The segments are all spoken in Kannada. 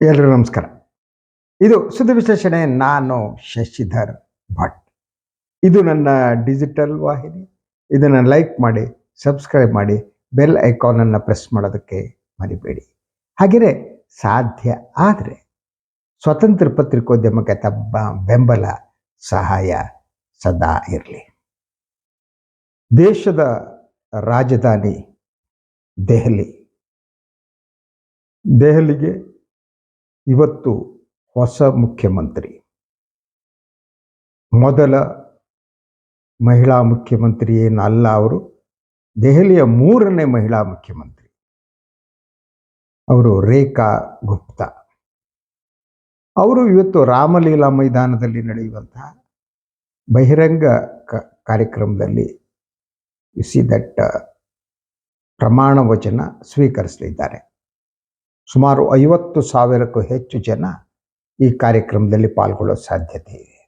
ಎಲ್ಲರೂ ನಮಸ್ಕಾರ. ಇದು ಸುದ್ದಿ ವಿಶ್ಲೇಷಣೆ, ನಾನು ಶಶಿಧರ್ ಭಟ್. ಇದು ನನ್ನ ಡಿಜಿಟಲ್ ವಾಹಿನಿ. ಇದನ್ನು ಲೈಕ್ ಮಾಡಿ ಸಬ್ಸ್ಕ್ರೈಬ್ ಮಾಡಿ ಬೆಲ್ ಐಕಾನನ್ನು ಪ್ರೆಸ್ ಮಾಡೋದಕ್ಕೆ ಮರಿಬೇಡಿ. ಹಾಗೆಯೇ ಸಾಧ್ಯ ಆದರೆ ಸ್ವತಂತ್ರ ಪತ್ರಿಕೋದ್ಯಮಕ್ಕೆ ತಮ್ಮ ಬೆಂಬಲ ಸಹಾಯ ಸದಾ ಇರಲಿ. ದೇಶದ ರಾಜಧಾನಿ ದೆಹಲಿ. ದೆಹಲಿಗೆ ಇವತ್ತು ಹೊಸ ಮುಖ್ಯಮಂತ್ರಿ. ಮೊದಲ ಮಹಿಳಾ ಮುಖ್ಯಮಂತ್ರಿ ಏನಲ್ಲ ಅವರು, ದೆಹಲಿಯ ಮೂರನೇ ಮಹಿಳಾ ಮುಖ್ಯಮಂತ್ರಿ. ಅವರು ರೇಖಾ ಗುಪ್ತಾ. ಅವರು ಇವತ್ತು ರಾಮಲೀಲಾ ಮೈದಾನದಲ್ಲಿ ನಡೆಯುವಂತಹ ಬಹಿರಂಗ ಕಾರ್ಯಕ್ರಮದಲ್ಲಿ ಕಾರ್ಯಕ್ರಮದಲ್ಲಿ ಸಿ ದಟ್ ಪ್ರಮಾಣ ವಚನ ಸ್ವೀಕರಿಸಲಿದ್ದಾರೆ. ಸುಮಾರು ಐವತ್ತು ಸಾವಿರಕ್ಕೂ ಹೆಚ್ಚು ಜನ ಈ ಕಾರ್ಯಕ್ರಮದಲ್ಲಿ ಪಾಲ್ಗೊಳ್ಳೋ ಸಾಧ್ಯತೆ ಇದೆ.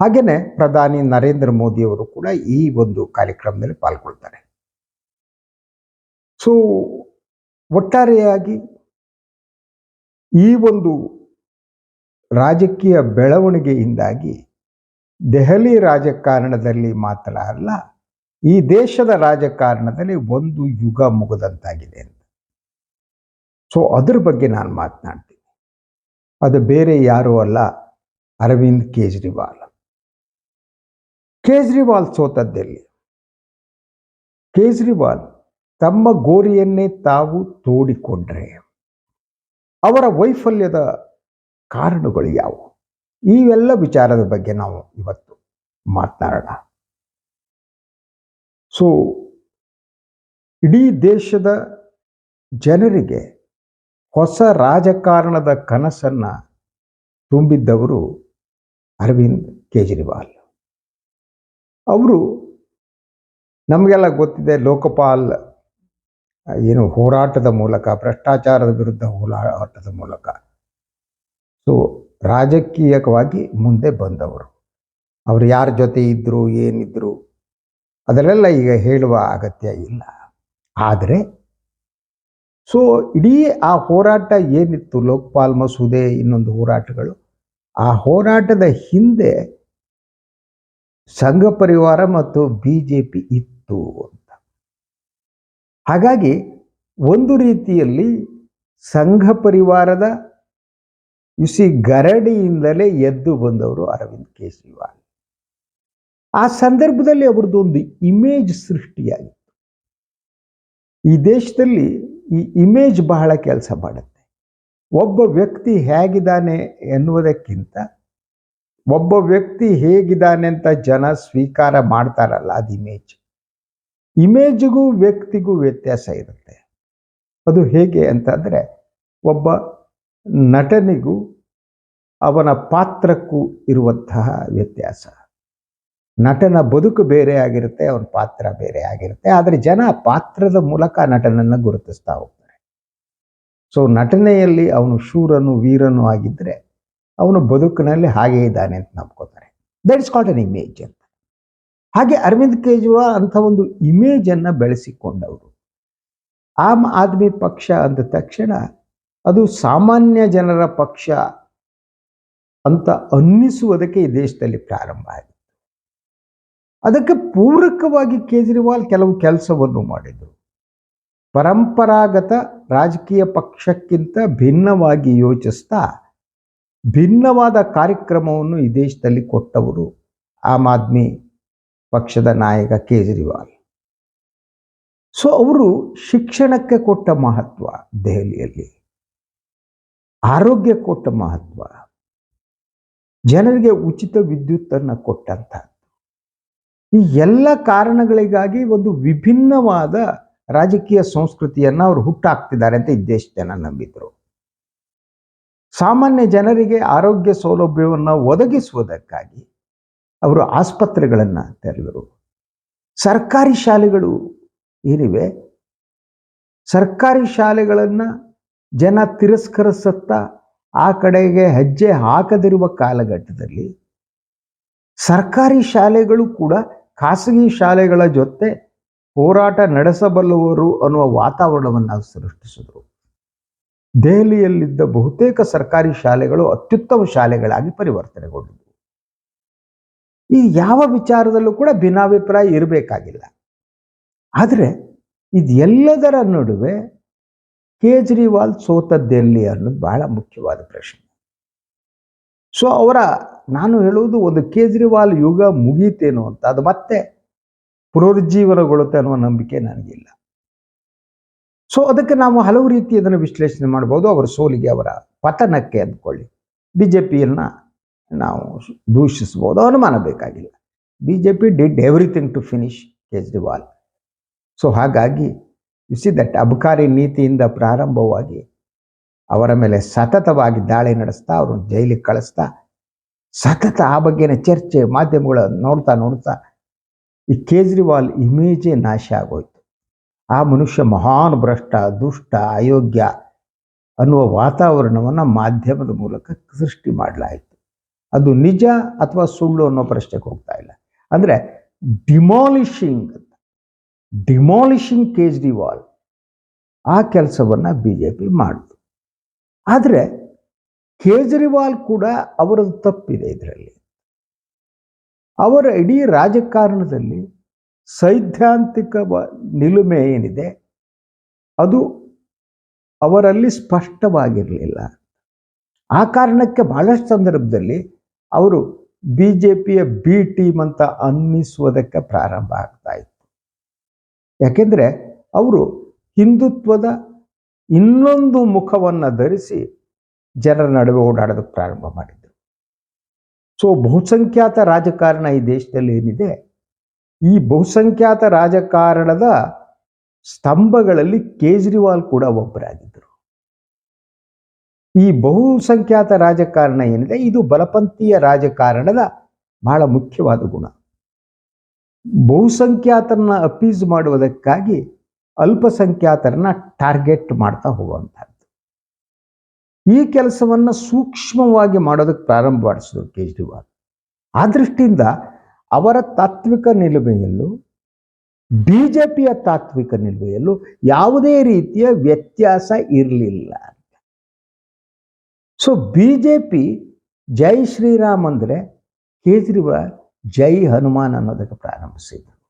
ಹಾಗೆಯೇ ಪ್ರಧಾನಿ ನರೇಂದ್ರ ಮೋದಿಯವರು ಕೂಡ ಈ ಒಂದು ಕಾರ್ಯಕ್ರಮದಲ್ಲಿ ಪಾಲ್ಗೊಳ್ತಾರೆ. ಸೊ ಒಟ್ಟಾರೆಯಾಗಿ ಈ ಒಂದು ರಾಜಕೀಯ ಬೆಳವಣಿಗೆಯಿಂದಾಗಿ ದೆಹಲಿ ರಾಜಕಾರಣದಲ್ಲಿ ಮಾತ್ರ ಅಲ್ಲ, ಈ ದೇಶದ ರಾಜಕಾರಣದಲ್ಲಿ ಒಂದು ಯುಗ ಮುಗಿದಂತಾಗಿದೆ ಅಂತ. ಸೊ ಅದ್ರ ಬಗ್ಗೆ ನಾನು ಮಾತನಾಡ್ತೀನಿ. ಅದು ಬೇರೆ ಯಾರೂ ಅಲ್ಲ, ಅರವಿಂದ್ ಕೇಜ್ರಿವಾಲ್. ಕೇಜ್ರಿವಾಲ್ ಸೋತದ್ದೆಲ್ಲಿ? ಕೇಜ್ರಿವಾಲ್ ತಮ್ಮ ಗೋರಿಯನ್ನೇ ತಾವು ತೋಡಿಕೊಂಡ್ರೆ, ಅವರ ವೈಫಲ್ಯದ ಕಾರಣಗಳು ಯಾವುವು? ಇವೆಲ್ಲ ವಿಚಾರದ ಬಗ್ಗೆ ನಾವು ಇವತ್ತು ಮಾತನಾಡೋಣ. ಸೊ ಇಡೀ ದೇಶದ ಜನರಿಗೆ ಹೊಸ ರಾಜಕಾರಣದ ಕನಸನ್ನು ತುಂಬಿದ್ದವರು ಅರವಿಂದ್ ಕೇಜ್ರಿವಾಲ್. ಅವರು ನಮಗೆಲ್ಲ ಗೊತ್ತಿದೆ ಲೋಕಪಾಲ್, ಏನು ಹೋರಾಟದ ಮೂಲಕ, ಭ್ರಷ್ಟಾಚಾರದ ವಿರುದ್ಧ ಹೋರಾಟದ ಮೂಲಕ. ಸೊ ರಾಜಕೀಯವಾಗಿ ಮುಂದೆ ಬಂದವರು. ಅವರು ಯಾರ ಜೊತೆ ಇದ್ದರು ಏನಿದ್ದರು ಅದರೆಲ್ಲ ಈಗ ಹೇಳುವ ಅಗತ್ಯ ಇಲ್ಲ. ಆದರೆ ಸೊ ಇಡೀ ಆ ಹೋರಾಟ ಏನಿತ್ತು? ಲೋಕಪಾಲ್ ಮಸೂದೆ, ಇನ್ನೊಂದು ಹೋರಾಟಗಳು. ಆ ಹೋರಾಟದ ಹಿಂದೆ ಸಂಘ ಪರಿವಾರ ಮತ್ತು ಬಿ ಜೆ ಪಿ ಇತ್ತು ಅಂತ. ಹಾಗಾಗಿ ಒಂದು ರೀತಿಯಲ್ಲಿ ಸಂಘ ಪರಿವಾರದ ಇಸಿ ಗರಡಿಯಿಂದಲೇ ಎದ್ದು ಬಂದವರು ಅರವಿಂದ್ ಕೇಜ್ರಿವಾಲ್. ಆ ಸಂದರ್ಭದಲ್ಲಿ ಅವ್ರದ್ದು ಒಂದು ಇಮೇಜ್ ಸೃಷ್ಟಿಯಾಗಿತ್ತು. ಈ ದೇಶದಲ್ಲಿ ಈ ಇಮೇಜ್ ಬಹಳ ಕೆಲಸ ಮಾಡುತ್ತೆ. ಒಬ್ಬ ವ್ಯಕ್ತಿ ಹೇಗಿದ್ದಾನೆ ಎನ್ನುವುದಕ್ಕಿಂತ ಒಬ್ಬ ವ್ಯಕ್ತಿ ಹೇಗಿದ್ದಾನೆ ಅಂತ ಜನ ಸ್ವೀಕಾರ ಮಾಡ್ತಾರಲ್ಲ ಅದು ಇಮೇಜ್ ಇಮೇಜ್ಗೂ ವ್ಯಕ್ತಿಗೂ ವ್ಯತ್ಯಾಸ ಇರುತ್ತೆ. ಅದು ಹೇಗೆ ಅಂತಂದರೆ ಒಬ್ಬ ನಟನಿಗೂ ಅವನ ಪಾತ್ರಕ್ಕೂ ಇರುವಂತಹ ವ್ಯತ್ಯಾಸ. ನಟನ ಬದುಕು ಬೇರೆ ಆಗಿರುತ್ತೆ ಅವನ ಪಾತ್ರ ಬೇರೆ ಆಗಿರುತ್ತೆ. ಆದರೆ ಜನ ಪಾತ್ರದ ಮೂಲಕ ನಟನನ್ನು ಗುರುತಿಸ್ತಾ ಹೋಗ್ತಾರೆ. ಸೊ ನಟನೆಯಲ್ಲಿ ಅವನು ಶೂರನು, ವೀರನು ಆಗಿದ್ದರೆ ಅವನು ಬದುಕಿನಲ್ಲಿ ಹಾಗೇ ಇದ್ದಾನೆ ಅಂತ ನಂಬ್ಕೋತಾರೆ. That is caught an image ಅಂತ. ಹಾಗೆ ಅರವಿಂದ್ ಕೇಜ್ರಿವಾಲ್ ಅಂಥ ಒಂದು ಇಮೇಜನ್ನು ಬೆಳೆಸಿಕೊಂಡವರು. ಆಮ್ ಆದ್ಮಿ ಪಕ್ಷ ಅಂದ ತಕ್ಷಣ ಅದು ಸಾಮಾನ್ಯ ಜನರ ಪಕ್ಷ ಅಂತ ಅನ್ನಿಸುವುದಕ್ಕೆ ಈ ದೇಶದಲ್ಲಿ ಪ್ರಾರಂಭ ಆಯಿತು. ಅದಕ್ಕೆ ಪೂರಕವಾಗಿ ಕೇಜ್ರಿವಾಲ್ ಕೆಲವು ಕೆಲಸವನ್ನು ಮಾಡಿದರು. ಪರಂಪರಾಗತ ರಾಜಕೀಯ ಪಕ್ಷಕ್ಕಿಂತ ಭಿನ್ನವಾಗಿ ಯೋಚಿಸ್ತಾ ಭಿನ್ನವಾದ ಕಾರ್ಯಕ್ರಮವನ್ನು ಈ ದೇಶದಲ್ಲಿ ಕೊಟ್ಟವರು ಆಮ್ ಆದ್ಮಿ ಪಕ್ಷದ ನಾಯಕ ಕೇಜ್ರಿವಾಲ್. ಸೊ, ಅವರು ಶಿಕ್ಷಣಕ್ಕೆ ಕೊಟ್ಟ ಮಹತ್ವ ದೆಹಲಿಯಲ್ಲಿ. ಆರೋಗ್ಯ ಕೊಟ್ಟ ಮಹತ್ವ. ಜನರಿಗೆ ಉಚಿತ ವಿದ್ಯುತ್ತನ್ನು ಕೊಟ್ಟಂಥದ್ದು. ಈ ಎಲ್ಲ ಕಾರಣಗಳಿಗಾಗಿ ಒಂದು ವಿಭಿನ್ನವಾದ ರಾಜಕೀಯ ಸಂಸ್ಕೃತಿಯನ್ನು ಅವರು ಹುಟ್ಟಾಕ್ತಿದ್ದಾರೆ ಅಂತ ಇದ್ದೇಶ್ ಜನ ನಂಬಿದ್ರು. ಸಾಮಾನ್ಯ ಜನರಿಗೆ ಆರೋಗ್ಯ ಸೌಲಭ್ಯವನ್ನು ಒದಗಿಸುವುದಕ್ಕಾಗಿ ಅವರು ಆಸ್ಪತ್ರೆಗಳನ್ನು ತೆರೆದರು. ಸರ್ಕಾರಿ ಶಾಲೆಗಳು ಏನಿವೆ? ಸರ್ಕಾರಿ ಶಾಲೆಗಳನ್ನು ಜನ ತಿರಸ್ಕರಿಸುತ್ತಾ ಆ ಕಡೆಗೆ ಹೆಜ್ಜೆ ಹಾಕದಿರುವ ಕಾಲಘಟ್ಟದಲ್ಲಿ ಸರ್ಕಾರಿ ಶಾಲೆಗಳು ಕೂಡ ಖಾಸಗಿ ಶಾಲೆಗಳ ಜೊತೆ ಹೋರಾಟ ನಡೆಸಬಲ್ಲವರು ಅನ್ನುವ ವಾತಾವರಣವನ್ನು ಸೃಷ್ಟಿಸಿದರು. ದೆಹಲಿಯಲ್ಲಿದ್ದ ಬಹುತೇಕ ಸರ್ಕಾರಿ ಶಾಲೆಗಳು ಅತ್ಯುತ್ತಮ ಶಾಲೆಗಳಾಗಿ ಪರಿವರ್ತನೆಗೊಂಡಿದ್ದವು ಈ ಯಾವ ವಿಚಾರದಲ್ಲೂ ಕೂಡ ಭಿನ್ನಾಭಿಪ್ರಾಯ ಇರಬೇಕಾಗಿಲ್ಲ. ಆದರೆ ಇದೆಲ್ಲದರ ನಡುವೆ ಕೇಜ್ರಿವಾಲ್ ಸೋತದ್ದೆಲ್ಲಿ ಅನ್ನೋದು ಬಹಳ ಮುಖ್ಯವಾದ ಪ್ರಶ್ನೆ. ಸೊ ಅವರ ನಾನು ಹೇಳುವುದು ಒಂದು ಕೇಜ್ರಿವಾಲ್ ಯುಗ ಮುಗೀತೇನೋ ಅಂತ. ಅದು ಮತ್ತೆ ಪುನರುಜ್ಜೀವನಗೊಳ್ಳುತ್ತೆ ಅನ್ನುವ ನಂಬಿಕೆ ನನಗಿಲ್ಲ. ಸೊ ಅದಕ್ಕೆ ನಾವು ಹಲವು ರೀತಿ ಅದನ್ನು ವಿಶ್ಲೇಷಣೆ ಮಾಡ್ಬೋದು. ಅವರ ಸೋಲಿಗೆ ಅವರ ಪತನಕ್ಕೆ ಅಂದ್ಕೊಳ್ಳಿ. ಬಿ ಜೆ ಪಿಯನ್ನು ನಾವು ದೂಷಿಸ್ಬೋದು ಅನುಮಾನ ಬೇಕಾಗಿಲ್ಲ. B J P did everything to finish Kejriwal. So ಹಾಗಾಗಿ ಯು ಸಿ ದಟ್ ಅಬಕಾರಿ ನೀತಿಯಿಂದ ಪ್ರಾರಂಭವಾಗಿ ಅವರ ಮೇಲೆ ಸತತವಾಗಿ ದಾಳಿ ನಡೆಸ್ತಾ, ಅವ್ರನ್ನ ಜೈಲಿಗೆ ಕಳಿಸ್ತಾ, ಸತತ ಆ ಬಗ್ಗೆನೇ ಚರ್ಚೆ, ಮಾಧ್ಯಮಗಳ ನೋಡ್ತಾ ನೋಡ್ತಾ ಈ ಕೇಜ್ರಿವಾಲ್ ಇಮೇಜೇ ನಾಶ ಆಗೋಯ್ತು. ಆ ಮನುಷ್ಯ ಮಹಾನ್ ಭ್ರಷ್ಟ, ದುಷ್ಟ, ಅಯೋಗ್ಯ ಅನ್ನುವ ವಾತಾವರಣವನ್ನು ಮಾಧ್ಯಮದ ಮೂಲಕ ಸೃಷ್ಟಿ ಮಾಡಲಾಯಿತು. ಅದು ನಿಜ ಅಥವಾ ಸುಳ್ಳು ಅನ್ನೋ ಪ್ರಶ್ನೆಗೆ ಹೋಗ್ತಾ ಇಲ್ಲ. ಅಂದರೆ ಡಿಮಾಲಿಷಿಂಗ್ ಡಿಮಾಲಿಷಿಂಗ್ ಕೇಜ್ರಿವಾಲ್ ಆ ಕೆಲಸವನ್ನು ಬಿ ಜೆ ಪಿ ಮಾಡಿತು. ಆದರೆ ಕೇಜ್ರಿವಾಲ್ ಕೂಡ ಅವರದ್ದು ತಪ್ಪಿದೆ ಇದರಲ್ಲಿ. ಅವರ ಇಡೀ ರಾಜಕಾರಣದಲ್ಲಿ ಸೈದ್ಧಾಂತಿಕ ನಿಲುಮೆ ಏನಿದೆ, ಅದು ಅವರಲ್ಲಿ ಸ್ಪಷ್ಟವಾಗಿರಲಿಲ್ಲ. ಆ ಕಾರಣಕ್ಕೆ ಬಹಳಷ್ಟು ಸಂದರ್ಭದಲ್ಲಿ ಅವರು ಬಿ ಜೆ ಪಿಯ ಬಿ ಟೀಮ್ ಅಂತ ಅನ್ನಿಸುವುದಕ್ಕೆ ಪ್ರಾರಂಭ ಆಗ್ತಾ ಇತ್ತು. ಯಾಕೆಂದರೆ ಅವರು ಹಿಂದುತ್ವದ ಇನ್ನೊಂದು ಮುಖವನ್ನು ಧರಿಸಿ ಜನರ ನಡುವೆ ಓಡಾಡೋದಕ್ಕೆ ಪ್ರಾರಂಭ ಮಾಡಿದರು. ಸೊ ಬಹುಸಂಖ್ಯಾತ ರಾಜಕಾರಣ ಈ ದೇಶದಲ್ಲಿ ಏನಿದೆ? ಈ ಬಹುಸಂಖ್ಯಾತ ರಾಜಕಾರಣದ ಸ್ತಂಭಗಳಲ್ಲಿ ಕೇಜ್ರಿವಾಲ್ ಕೂಡ ಒಬ್ಬರಾಗಿದ್ದರು. ಈ ಬಹುಸಂಖ್ಯಾತ ರಾಜಕಾರಣ ಏನಿದೆ? ಇದು ಬಲಪಂಥೀಯ ರಾಜಕಾರಣದ ಬಹಳ ಮುಖ್ಯವಾದ ಗುಣ. ಬಹುಸಂಖ್ಯಾತರನ್ನ ಅಪೀಸ್ ಮಾಡುವುದಕ್ಕಾಗಿ ಅಲ್ಪಸಂಖ್ಯಾತರನ್ನ ಟಾರ್ಗೆಟ್ ಮಾಡ್ತಾ ಹೋಗುವಂಥದ್ದು ಈ ಕೆಲಸವನ್ನ ಸೂಕ್ಷ್ಮವಾಗಿ ಮಾಡೋದಕ್ಕೆ ಪ್ರಾರಂಭ ಮಾಡಿಸಿದ್ರು ಕೇಜ್ರಿವಾಲ್. ಆ ದೃಷ್ಟಿಯಿಂದ ಅವರ ತಾತ್ವಿಕ ನಿಲುವೆಯಲ್ಲೂ ಬಿ ಜೆ ತಾತ್ವಿಕ ನಿಲುವೆಯಲ್ಲೂ ಯಾವುದೇ ರೀತಿಯ ವ್ಯತ್ಯಾಸ ಇರಲಿಲ್ಲ ಸೊ ಬಿ ಜೆ ಪಿ ಜೈ ಶ್ರೀರಾಮ್ ಅಂದರೆ ಕೇಜ್ರಿವಾಲ್ ಜೈ ಹನುಮಾನ್ ಅನ್ನೋದಕ್ಕೆ ಪ್ರಾರಂಭಿಸಿದರು.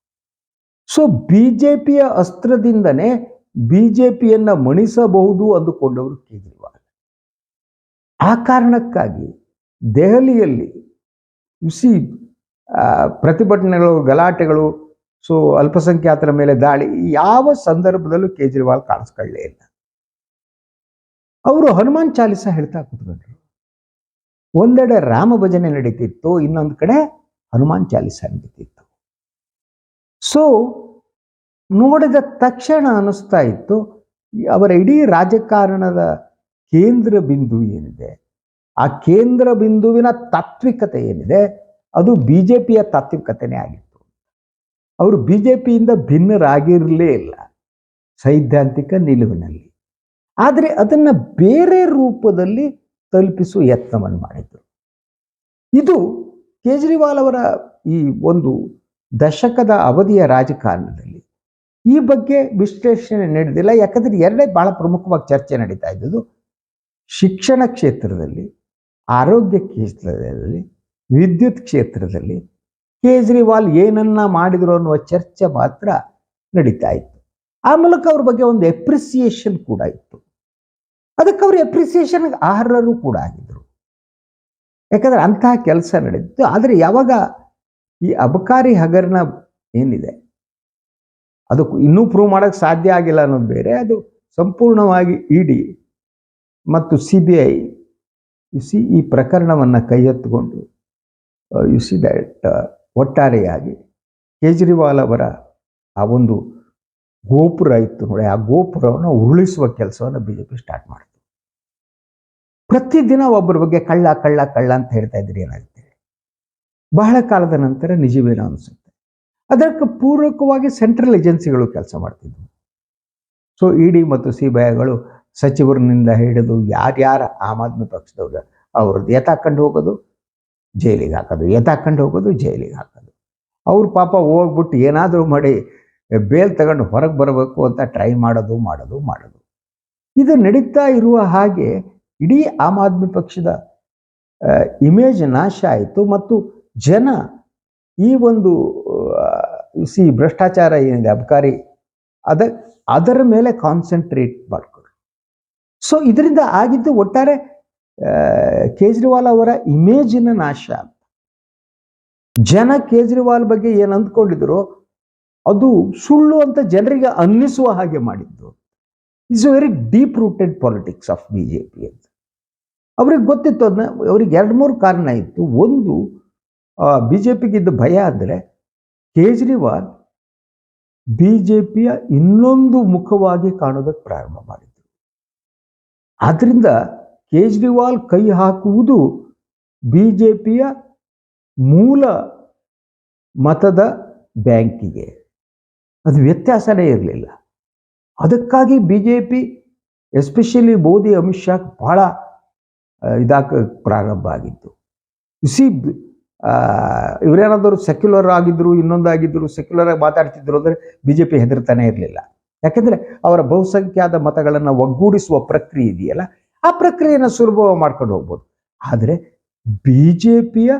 ಸೊ ಬಿ ಜೆ ಪಿಯ ಅಸ್ತ್ರದಿಂದನೇ ಬಿ ಜೆ ಪಿಯನ್ನು ಮಣಿಸಬಹುದು ಅಂದುಕೊಂಡವರು ಕೇಜ್ರಿವಾಲ್. ಆ ಕಾರಣಕ್ಕಾಗಿ ದೆಹಲಿಯಲ್ಲಿ ಸಿ ಪ್ರತಿಭಟನೆಗಳು, ಗಲಾಟೆಗಳು ಸೊ ಅಲ್ಪಸಂಖ್ಯಾತರ ಮೇಲೆ ದಾಳಿ, ಯಾವ ಸಂದರ್ಭದಲ್ಲೂ ಕೇಜ್ರಿವಾಲ್ ಕಾಣಿಸ್ಕೊಳ್ಳೇ ಇಲ್ಲ. ಅವರು ಹನುಮಾನ್ ಚಾಲಿಸ ಹೇಳ್ತಾ ಕೂತ್ಕೊಂಡ್ರು ಒಂದೆಡೆ ರಾಮ ಭಜನೆ ನಡೀತಿತ್ತು, ಇನ್ನೊಂದು ಕಡೆ ಹನುಮಾನ್ ಚಾಲಿಸ ನಡೀತಿತ್ತು. ಸೊ ನೋಡಿದ ತಕ್ಷಣ ಅನ್ನಿಸ್ತಾ ಇತ್ತು, ಅವರ ಇಡೀ ರಾಜಕಾರಣದ ಕೇಂದ್ರ ಬಿಂದು ಏನಿದೆ? ಆ ಕೇಂದ್ರ ಬಿಂದುವಿನ ತಾತ್ವಿಕತೆ ಏನಿದೆ? ಅದು ಬಿ ಜೆ ಪಿಯ ತಾತ್ವಿಕತೆನೇ ಆಗಿತ್ತು. ಅವರು ಬಿ ಜೆ ಪಿಯಿಂದ ಭಿನ್ನರಾಗಿರಲೇ ಇಲ್ಲ, ಸೈದ್ಧಾಂತಿಕ ನಿಲುವಿನಲ್ಲಿ. ಆದರೆ ಅದನ್ನು ಬೇರೆ ರೂಪದಲ್ಲಿ ತಲುಪಿಸುವ ಯತ್ನವನ್ನು ಮಾಡಿದರು. ಇದು ಕೇಜ್ರಿವಾಲ್ ಅವರ ಈ ಒಂದು ದಶಕದ ಅವಧಿಯ ರಾಜಕಾರಣದಲ್ಲಿ. ಈ ಬಗ್ಗೆ ವಿಶ್ಲೇಷಣೆ ನಡೆದಿಲ್ಲ. ಯಾಕಂದ್ರೆ ಎರಡೇ ಬಹಳ ಪ್ರಮುಖವಾಗಿ ಚರ್ಚೆ ನಡೀತಾ ಇದ್ದದ್ದು. ಶಿಕ್ಷಣ ಕ್ಷೇತ್ರದಲ್ಲಿ, ಆರೋಗ್ಯ ಕ್ಷೇತ್ರದಲ್ಲಿ, ವಿದ್ಯುತ್ ಕ್ಷೇತ್ರದಲ್ಲಿ ಕೇಜ್ರಿವಾಲ್ ಏನನ್ನ ಮಾಡಿದ್ರು ಅನ್ನುವ ಚರ್ಚೆ ಮಾತ್ರ ನಡೀತಾ ಇತ್ತು. ಆ ಮೂಲಕ ಅವ್ರ ಬಗ್ಗೆ ಒಂದು ಎಪ್ರಿಸಿಯೇಷನ್ ಕೂಡ ಇತ್ತು. ಅದಕ್ಕೆ ಅವರು ಎಪ್ರಿಸಿಯೇಷನ್ ಅರ್ಹರು ಕೂಡ ಆಗಿದ್ರು. ಯಾಕಂದ್ರೆ ಅಂತಹ ಕೆಲಸ ನಡೆದಿತ್ತು. ಆದರೆ ಯಾವಾಗ ಈ ಅಬಕಾರಿ ಹಗರಣ ಏನಿದೆ? ಅದು ಇನ್ನೂ ಪ್ರೂವ್ ಮಾಡೋಕ್ಕೆ ಸಾಧ್ಯ ಆಗಿಲ್ಲ ಅನ್ನೋದು ಬೇರೆ, ಅದು ಸಂಪೂರ್ಣವಾಗಿ ಇಡಿ ಮತ್ತು C B I you see ಈ ಪ್ರಕರಣವನ್ನು ಕೈ ಎತ್ತುಕೊಂಡು ಯು ಸಿ ದಟ್ ಒಟ್ಟಾರೆಯಾಗಿ ಕೇಜ್ರಿವಾಲ್ ಅವರ ಆ ಒಂದು ಗೋಪುರ ಇತ್ತು ನೋಡಿ, ಆ ಗೋಪುರವನ್ನು ಉರುಳಿಸುವ ಕೆಲಸವನ್ನು ಬಿ ಜೆ ಪಿ ಸ್ಟಾರ್ಟ್ ಮಾಡಿತು. ಪ್ರತಿದಿನ ಒಬ್ಬರ ಬಗ್ಗೆ ಕಳ್ಳ ಕಳ್ಳ ಕಳ್ಳ ಅಂತ ಹೇಳ್ತಾ ಇದ್ರಿ ಏನಾಗುತ್ತೆ? ಬಹಳ ಕಾಲದ ನಂತರ ನಿಜವೇನೋ ಅನಿಸುತ್ತೆ. ಅದಕ್ಕೆ ಪೂರಕವಾಗಿ ಸೆಂಟ್ರಲ್ ಏಜೆನ್ಸಿಗಳು ಕೆಲಸ ಮಾಡ್ತಿದ್ವು. ಸೊ ಇ ಡಿ ಮತ್ತು ಸಿ ಐಗಳು ಸಚಿವರನಿಂದ ಹಿಡಿದು ಯಾರ್ಯಾರ ಆಮ್ ಆದ್ಮಿ ಪಕ್ಷದವ್ರ, ಅವ್ರದ್ದು ಎತ್ತಾಕೊಂಡು ಹೋಗೋದು, ಜೈಲಿಗೆ ಹಾಕೋದು ಎತ್ತಾಕೊಂಡು ಹೋಗೋದು, ಜೈಲಿಗೆ ಹಾಕೋದು. ಅವ್ರ ಪಾಪ ಹೋಗ್ಬಿಟ್ಟು ಏನಾದರೂ ಮಾಡಿ ಬೇಲ್ ತಗೊಂಡು ಹೊರಗೆ ಬರಬೇಕು ಅಂತ ಟ್ರೈ ಮಾಡೋದು ಮಾಡೋದು ಮಾಡೋದು. ಇದು ನಡೀತಾ ಇರುವ ಹಾಗೆ ಇಡೀ ಆಮ್ ಆದ್ಮಿ ಪಕ್ಷದ ಇಮೇಜ್ ನಾಶ ಆಯಿತು ಮತ್ತು ಜನ ಈ ಒಂದು ಸಿ ಭ್ರಷ್ಟಾಚಾರ ಏನಿದೆ, ಅಬಕಾರಿ, ಅದ, ಅದರ ಮೇಲೆ ಕಾನ್ಸಂಟ್ರೇಟ್ ಮಾಡ್ಕೊಳ್ರಿ. ಸೊ ಇದರಿಂದ ಆಗಿದ್ದು ಒಟ್ಟಾರೆ ಕೇಜ್ರಿವಾಲ್ ಅವರ ಇಮೇಜಿನ ನಾಶ ಜನ ಕೇಜ್ರಿವಾಲ್ ಬಗ್ಗೆ ಏನು ಅಂದ್ಕೊಂಡಿದ್ರು, ಅದು ಸುಳ್ಳು ಅಂತ ಜನರಿಗೆ ಅನ್ನಿಸುವ ಹಾಗೆ ಮಾಡಿದ್ದು. It's very deep rooted politics of B J P ಅಂತ. ಅವ್ರಿಗೆ ಗೊತ್ತಿತ್ತು ಅದನ್ನ ಅವ್ರಿಗೆ ಎರಡು ಮೂರು ಕಾರಣ ಇತ್ತು. ಒಂದು ಬಿ ಜೆ ಪಿಗಿದ್ದ ಭಯ ಅಂದರೆ ಕೇಜ್ರಿವಾಲ್ ಬಿ ಜೆ ಪಿಯ ಇನ್ನೊಂದು ಮುಖವಾಗಿ ಕಾಣೋದಕ್ಕೆ ಪ್ರಾರಂಭ ಮಾಡಿದ್ರು. ಆದ್ರಿಂದ ಕೇಜ್ರಿವಾಲ್ ಕೈ ಹಾಕುವುದು ಬಿ ಜೆ ಪಿಯ ಮೂಲ ಮತದ ಬ್ಯಾಂಕಿಗೆ. ಅದು ವ್ಯತ್ಯಾಸನೇ ಇರಲಿಲ್ಲ. ಅದಕ್ಕಾಗಿ B J P especially Modi, Amit Shah ಭಾಳ ಇದಾಕ ಪ್ರಾರಂಭ ಆಗಿತ್ತು. ಸಿ ಇವರೇನಾದರೂ ಸೆಕ್ಯುಲರ್ ಆಗಿದ್ರು ಇನ್ನೊಂದಾಗಿದ್ದರು ಸೆಕ್ಯುಲರ್ ಆಗಿ ಮಾತಾಡ್ತಿದ್ರು ಅಂದರೆ ಬಿ ಜೆ ಪಿ ಹೆದರ್ತಾನೆ ಇರಲಿಲ್ಲ. ಯಾಕೆಂದರೆ ಅವರ ಬಹುಸಂಖ್ಯಾತ ಮತಗಳನ್ನು ಒಗ್ಗೂಡಿಸುವ ಪ್ರಕ್ರಿಯೆ ಇದೆಯಲ್ಲ, ಆ ಪ್ರಕ್ರಿಯೆಯನ್ನು ಸುಲಭ ಮಾಡ್ಕೊಂಡು ಹೋಗ್ಬೋದು. ಆದರೆ ಬಿ ಜೆ ಪಿಯ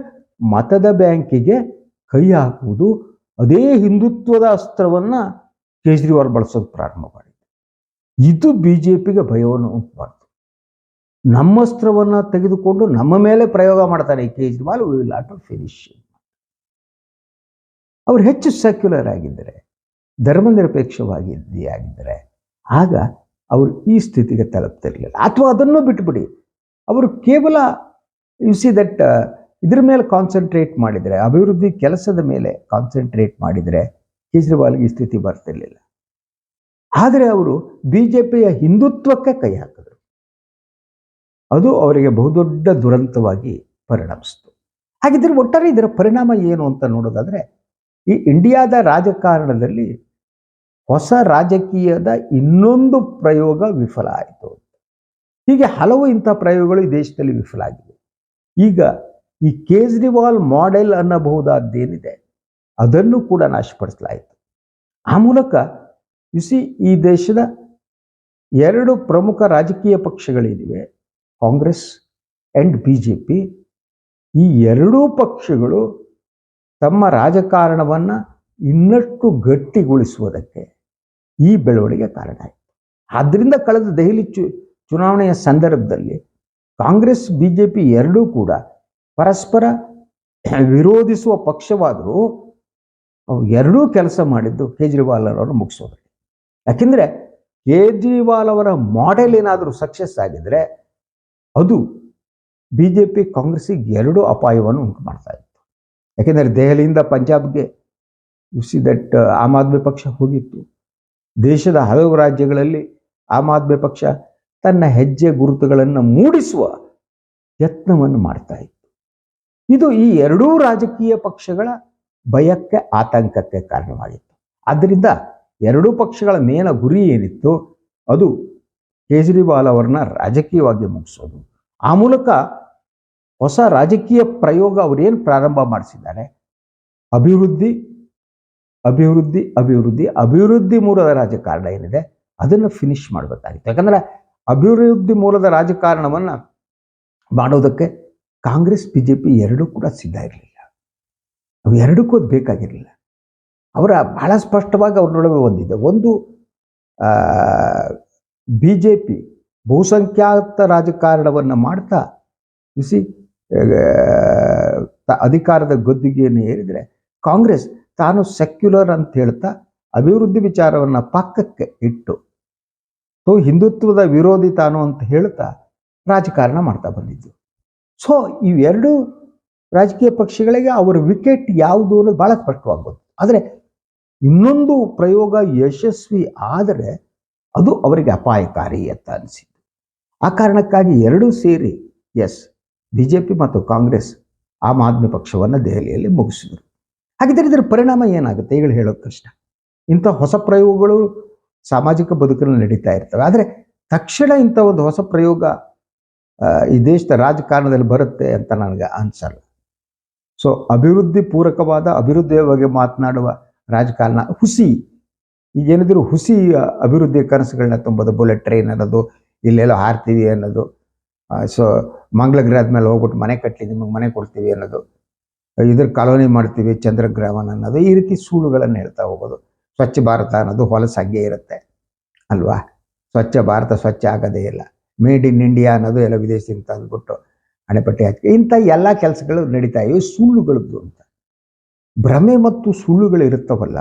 ಮತದ ಬ್ಯಾಂಕಿಗೆ ಕೈ ಹಾಕುವುದು ಅದೇ ಹಿಂದುತ್ವದ ಅಸ್ತ್ರವನ್ನು ಕೇಜ್ರಿವಾಲ್ ಬಳಸೋದು ಪ್ರಾರಂಭ ಮಾಡಿದೆ ಇದು ಬಿ ಜೆ ಪಿಗೆ ಭಯವನ್ನು ಉಂಟು ಮಾಡ್ತು ನಮ್ಮ ಅಸ್ತ್ರವನ್ನು ತೆಗೆದುಕೊಂಡು ನಮ್ಮ ಮೇಲೆ ಪ್ರಯೋಗ ಮಾಡ್ತಾನೆ ಕೇಜ್ರಿವಾಲ್ ವಿಲ್. ಆಫ್ ಫಿನಿಶ್ ಅವ್ರು ಹೆಚ್ಚು ಸೆಕ್ಯುಲರ್ ಆಗಿದ್ದರೆ ಧರ್ಮನಿರಪೇಕ್ಷವಾಗಿ ಆಗಿದ್ದರೆ ಆಗ ಅವರು ಈ ಸ್ಥಿತಿಗೆ ತಲುಪ್ತಿರಲಿಲ್ಲ. ಅಥವಾ ಅದನ್ನು ಬಿಟ್ಬಿಡಿ. ಅವರು ಕೇವಲ ಯು ಸಿ ದಟ್ ಇದ್ರ ಮೇಲೆ ಕಾನ್ಸಂಟ್ರೇಟ್ ಮಾಡಿದರೆ, ಅಭಿವೃದ್ಧಿ ಕೆಲಸದ ಮೇಲೆ ಕಾನ್ಸಂಟ್ರೇಟ್ ಮಾಡಿದರೆ ಕೇಜ್ರಿವಾಲ್ಗೆ ಈ ಸ್ಥಿತಿ ಬರ್ತಿರ್ಲಿಲ್ಲ. ಆದರೆ ಅವರು ಬಿ ಜೆ ಪಿಯ ಹಿಂದುತ್ವಕ್ಕೆ ಕೈ ಹಾಕಿದ್ರು. ಅದು ಅವರಿಗೆ ಬಹುದೊಡ್ಡ ದುರಂತವಾಗಿ ಪರಿಣಮಿಸ್ತು. ಹಾಗಿದ್ರೆ ಒಟ್ಟಾರೆ ಇದರ ಪರಿಣಾಮ ಏನು ಅಂತ ನೋಡೋದಾದ್ರೆ, ಈ ಇಂಡಿಯಾದ ರಾಜಕಾರಣದಲ್ಲಿ ಹೊಸ ರಾಜಕೀಯದ ಇನ್ನೊಂದು ಪ್ರಯೋಗ ವಿಫಲ ಆಯಿತು ಹೀಗೆ ಹಲವು ಇಂಥ ಪ್ರಯೋಗಗಳು ಈ ದೇಶದಲ್ಲಿ ವಿಫಲ ಆಗಿವೆ. ಈಗ ಈ ಕೇಜ್ರಿವಾಲ್ ಮಾಡೆಲ್ ಅನ್ನಬಹುದಾದ್ದೇನಿದೆ, ಅದನ್ನು ಕೂಡ ನಾಶಪಡಿಸಲಾಯಿತು. ಆ ಮೂಲಕ ಸಿ ಈ ದೇಶದ ಎರಡು ಪ್ರಮುಖ ರಾಜಕೀಯ ಪಕ್ಷಗಳೇನಿವೆ Congress and B J P ಈ ಎರಡೂ ಪಕ್ಷಗಳು ತಮ್ಮ ರಾಜಕಾರಣವನ್ನು ಇನ್ನಷ್ಟು ಗಟ್ಟಿಗೊಳಿಸುವುದಕ್ಕೆ ಈ ಬೆಳವಣಿಗೆ ಕಾರಣ ಆಯಿತು. ಆದ್ದರಿಂದ ಕಳೆದ ದೆಹಲಿ ಚು, ಚುನಾವಣೆಯ ಸಂದರ್ಭದಲ್ಲಿ ಕಾಂಗ್ರೆಸ್ ಬಿ ಜೆ ಪಿ ಎರಡೂ ಕೂಡ ಪರಸ್ಪರ ವಿರೋಧಿಸುವ ಪಕ್ಷವಾದರೂ ಎರಡೂ ಕೆಲಸ ಮಾಡಿದ್ದು ಕೇಜ್ರಿವಾಲ್ ಅವರನ್ನು ಮುಗಿಸೋದಕ್ಕೆ ಯಾಕೆಂದರೆ ಕೇಜ್ರಿವಾಲ್ ಅವರ ಮಾಡೆಲ್ ಏನಾದರೂ ಸಕ್ಸಸ್ ಆಗಿದ್ರೆ ಅದು ಬಿ ಜೆ ಪಿ ಕಾಂಗ್ರೆಸ್ಸಿಗೆ ಎರಡು ಅಪಾಯವನ್ನು ಉಂಟು ಮಾಡ್ತಾ ಇತ್ತು. ಯಾಕೆಂದರೆ ದೆಹಲಿಯಿಂದ ಪಂಜಾಬ್ಗೆ you see that Aam Aadmi ಪಕ್ಷ ಹೋಗಿತ್ತು. ದೇಶದ ಹಲವು ರಾಜ್ಯಗಳಲ್ಲಿ ಆಮ್ ಆದ್ಮಿ ಪಕ್ಷ ತನ್ನ ಹೆಜ್ಜೆ, ಗುರುತುಗಳನ್ನು ಮೂಡಿಸುವ ಯತ್ನವನ್ನು ಮಾಡ್ತಾ ಇತ್ತು. ಇದು ಈ ಎರಡೂ ರಾಜಕೀಯ ಪಕ್ಷಗಳ ಭಯಕ್ಕೆ ಆತಂಕಕ್ಕೆ ಕಾರಣವಾಗಿತ್ತು. ಆದ್ದರಿಂದ ಎರಡೂ ಪಕ್ಷಗಳ ಮೇಲ ಗುರಿ ಏನಿತ್ತು ಅದು ಕೇಜ್ರಿವಾಲ್ ಅವರನ್ನ ರಾಜಕೀಯವಾಗಿ ಮುಗಿಸೋದು. ಆ ಮೂಲಕ ಹೊಸ ರಾಜಕೀಯ ಪ್ರಯೋಗ ಅವರೇನು ಪ್ರಾರಂಭ ಮಾಡಿಸಿದ್ದಾರೆ? ಅಭಿವೃದ್ಧಿ ಅಭಿವೃದ್ಧಿ ಅಭಿವೃದ್ಧಿ ಅಭಿವೃದ್ಧಿ ಮೂಲದ ರಾಜಕಾರಣ ಏನಿದೆ? ಅದನ್ನು ಫಿನಿಶ್ ಮಾಡಬೇಕಾಗಿತ್ತು. ಯಾಕಂದರೆ ಅಭಿವೃದ್ಧಿ ಮೂಲದ ರಾಜಕಾರಣವನ್ನು ಮಾಡೋದಕ್ಕೆ ಕಾಂಗ್ರೆಸ್ ಬಿ ಜೆ ಪಿ ಎರಡೂ ಕೂಡ ಸಿದ್ಧ ಇರಲಿಲ್ಲ. ಅವು ಎರಡಕ್ಕೂ ಅದು ಬೇಕಾಗಿರಲಿಲ್ಲ. ಅವರ ಬಹಳ ಸ್ಪಷ್ಟವಾಗಿ ಅವ್ರ ನಡುವೆ ಒಂದಿದೆ. ಒಂದು ಬಿ ಜೆ ಪಿ ಬಹುಸಂಖ್ಯಾತ ರಾಜಕಾರಣವನ್ನು ಮಾಡ್ತಾ ಬಿಸಿ ಅಧಿಕಾರದ ಗದ್ದುಗೆಯನ್ನು ಏರಿದರೆ ಕಾಂಗ್ರೆಸ್ ತಾನು ಸೆಕ್ಯುಲರ್ ಅಂತ ಹೇಳ್ತಾ ಅಭಿವೃದ್ಧಿ ವಿಚಾರವನ್ನು ಪಕ್ಕಕ್ಕೆ ಇಟ್ಟು ಸೊ ಹಿಂದುತ್ವದ ವಿರೋಧಿ ತಾನು ಅಂತ ಹೇಳ್ತಾ ರಾಜಕಾರಣ ಮಾಡ್ತಾ ಬಂದಿದ್ದು. ಸೊ ಇವೆರಡು ರಾಜಕೀಯ ಪಕ್ಷಗಳಿಗೆ ಅವರ ವಿಕೆಟ್ ಯಾವುದು ಅನ್ನೋದು ಭಾಳ ಸ್ಪಷ್ಟವಾಗ್ಬೋದು ಆದರೆ ಇನ್ನೊಂದು ಪ್ರಯೋಗ ಯಶಸ್ವಿ ಆದರೆ ಅದು ಅವರಿಗೆ ಅಪಾಯಕಾರಿ ಅಂತ ಅನಿಸಿತು ಆ ಕಾರಣಕ್ಕಾಗಿ ಎರಡೂ ಸೇರಿ ಎಸ್ ಬಿ ಜೆ ಪಿ ಮತ್ತು ಕಾಂಗ್ರೆಸ್ ಆಮ್ ಆದ್ಮಿ ಪಕ್ಷವನ್ನು ದೆಹಲಿಯಲ್ಲಿ ಮುಗಿಸಿದರು. ಹಾಗಿದ್ದರೆ ಇದರ ಪರಿಣಾಮ ಏನಾಗುತ್ತೆ? ಈಗಲೂ ಹೇಳೋದು ಕಷ್ಟ. ಇಂಥ ಹೊಸ ಪ್ರಯೋಗಗಳು ಸಾಮಾಜಿಕ ಬದುಕಿನಲ್ಲಿ ನಡೀತಾ ಇರ್ತವೆ. ಆದರೆ ತಕ್ಷಣ ಇಂಥ ಒಂದು ಹೊಸ ಪ್ರಯೋಗ ಈ ದೇಶದ ರಾಜಕಾರಣದಲ್ಲಿ ಬರುತ್ತೆ ಅಂತ ನನಗೆ ಅನ್ಸಲ್ಲ. ಸೊ ಅಭಿವೃದ್ಧಿ ಪೂರಕವಾದ, ಅಭಿವೃದ್ಧಿಯ ಬಗ್ಗೆ ಮಾತನಾಡುವ ರಾಜಕಾರಣ ಹುಸಿ ಈಗೇನಿದ್ರು ಹುಸಿ ಅಭಿವೃದ್ಧಿ ಕನಸುಗಳನ್ನ ತುಂಬೋದು ಬುಲೆಟ್ ಟ್ರೈನ್ ಅನ್ನೋದು, ಇಲ್ಲೆಲ್ಲೋ ಹಾರ್ತೀವಿ ಅನ್ನೋದು. ಸೊ ಮಂಗಳ ಗ್ರಹದ ಮೇಲೆ ಹೋಗ್ಬಿಟ್ಟು ಮನೆ ಕಟ್ಟಲಿ ನಿಮಗೆ ಮನೆ ಕೊಡ್ತೀವಿ ಅನ್ನೋದು. ಇದ್ರ ಕಾಲೋನಿ ಮಾಡ್ತೀವಿ ಚಂದ್ರಗ್ರಹಣ ಅನ್ನೋದು. ಈ ರೀತಿ ಸುಳ್ಳುಗಳನ್ನು ಹೇಳ್ತಾ ಹೋಗೋದು. ಸ್ವಚ್ಛ ಭಾರತ ಅನ್ನೋದು ಹೊಲಸು ಹಂಗೆ ಇರುತ್ತೆ. ಅಲ್ವಾ? ಸ್ವಚ್ಛ ಭಾರತ ಸ್ವಚ್ಛ ಆಗೋದೇ ಇಲ್ಲ. ಮೇಡ್ ಇನ್ ಇಂಡಿಯಾ ಅನ್ನೋದು ಎಲ್ಲ ವಿದೇಶದಿಂದ ತಂದುಬಿಟ್ಟು ಅಣೆಪಟ್ಟೆ ಹಾಕಿ ಇಂಥ ಎಲ್ಲ ಕೆಲಸಗಳು ನಡೀತಾ ಇವೆ. ಸುಳ್ಳುಗಳದ್ದು ಅಂತ. ಭ್ರಮೆ ಮತ್ತು ಸುಳ್ಳುಗಳು ಇರುತ್ತವಲ್ಲ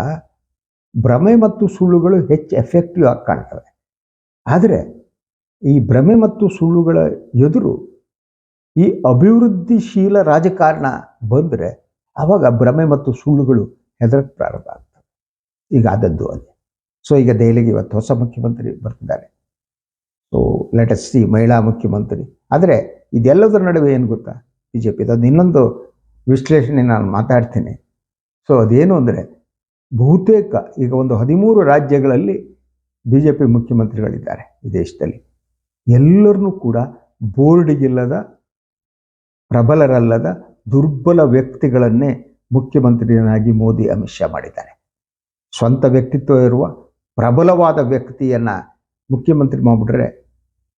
ಭ್ರಮೆ ಮತ್ತು ಸುಳ್ಳುಗಳು ಹೆಚ್ಚು ಎಫೆಕ್ಟಿವ್ ಆಗಿ ಕಾಣ್ತವೆ. ಆದರೆ ಈ ಭ್ರಮೆ ಮತ್ತು ಸುಳ್ಳುಗಳ ಎದುರು ಈ ಅಭಿವೃದ್ಧಿಶೀಲ ರಾಜಕಾರಣ ಬಂದರೆ ಆವಾಗ ಭ್ರಮೆ ಮತ್ತು ಸುಳ್ಳುಗಳು ಹೆದರಕ್ಕೆ ಪ್ರಾರಂಭ ಆಗ್ತವೆ. ಈಗ ಆದದ್ದು ಅಲ್ಲಿ ಸೊ ಈಗ ದೆಹಲಿಗೆ ಇವತ್ತು ಹೊಸ ಮುಖ್ಯಮಂತ್ರಿ ಬರ್ತಿದ್ದಾರೆ. ಸೊ ಲೆಟಸ್ ಸಿ ಮಹಿಳಾ ಮುಖ್ಯಮಂತ್ರಿ. ಆದರೆ ಇದೆಲ್ಲದರ ನಡುವೆ ಏನು ಗೊತ್ತಾ? ಬಿ ಜೆ ಪಿ ಅದೊಂದು ಇನ್ನೊಂದು ವಿಶ್ಲೇಷಣೆ ನಾನು ಮಾತಾಡ್ತೀನಿ. ಸೊ ಅದೇನು ಅಂದರೆ ಬಹುತೇಕ ಈಗ ಒಂದು ಹದಿಮೂರು ರಾಜ್ಯಗಳಲ್ಲಿ ಬಿ ಜೆ ಪಿ ಮುಖ್ಯಮಂತ್ರಿಗಳಿದ್ದಾರೆ ಈ ದೇಶದಲ್ಲಿ. ಎಲ್ಲರನ್ನೂ ಕೂಡ ಬೋರ್ಡಿಗಿಲ್ಲದ ಪ್ರಬಲರಲ್ಲದ, ದುರ್ಬಲ ವ್ಯಕ್ತಿಗಳನ್ನೇ ಮುಖ್ಯಮಂತ್ರಿಯನ್ನಾಗಿ ಮೋದಿ ಅಮಿತ್ ಶಾ ಮಾಡಿದ್ದಾರೆ. ಸ್ವಂತ ವ್ಯಕ್ತಿತ್ವ ಇರುವ ಪ್ರಬಲವಾದ ವ್ಯಕ್ತಿಯನ್ನ ಮುಖ್ಯಮಂತ್ರಿ ಮಾಡಿಬಿಟ್ರೆ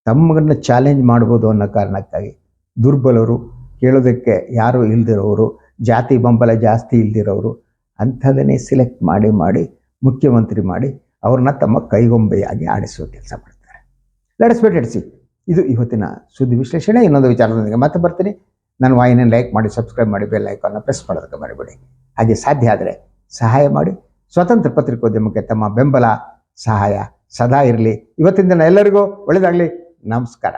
ತಮ್ಮನ್ನ ಚಾಲೆಂಜ್ ಮಾಡ್ಬೋದು ಅನ್ನೋ ಕಾರಣಕ್ಕಾಗಿ ದುರ್ಬಲರು, ಕೇಳೋದಕ್ಕೆ ಯಾರು ಇಲ್ದಿರೋರು, ಜಾತಿ ಬೆಂಬಲ ಜಾಸ್ತಿ ಇಲ್ದಿರೋರು ಅಂಥದನ್ನೇ ಸಿಲೆಕ್ಟ್ ಮಾಡಿ ಮಾಡಿ, ಮುಖ್ಯಮಂತ್ರಿ ಮಾಡಿ ಅವ್ರನ್ನ ತಮ್ಮ ಕೈಗೊಂಬೆಯಾಗಿ ಆಡಿಸುವ ಕೆಲಸ ಮಾಡ್ತಾರೆ. ಲೆಟ್ಸ್ ಸಿ ಇದು ಇವತ್ತಿನ ಸುದ್ದಿ ವಿಶ್ಲೇಷಣೆ. ಇನ್ನೊಂದು ವಿಚಾರದೊಂದಿಗೆ ಮತ್ತೆ ಬರ್ತೀನಿ. ನನ್ನ ವಾಹಿನಿಯನ್ನು ಲೈಕ್ ಮಾಡಿ ಸಬ್ಸ್ಕ್ರೈಬ್ ಮಾಡಿ ಬೆಲ್ ಐಕಾನ್ನ ಪ್ರೆಸ್ ಮಾಡೋದಕ್ಕೆ ಮರಿಬೇಡಿ. ಹಾಗೆ ಸಾಧ್ಯ ಆದರೆ ಸಹಾಯ ಮಾಡಿ. ಸ್ವತಂತ್ರ ಪತ್ರಿಕೋದ್ಯಮಕ್ಕೆ ತಮ್ಮ ಬೆಂಬಲ, ಸಹಾಯ ಸದಾ ಇರಲಿ. ಇವತ್ತಿನ ದಿನ ಎಲ್ಲರಿಗೂ ಒಳ್ಳೆಯದಾಗಲಿ. ನಮಸ್ಕಾರ.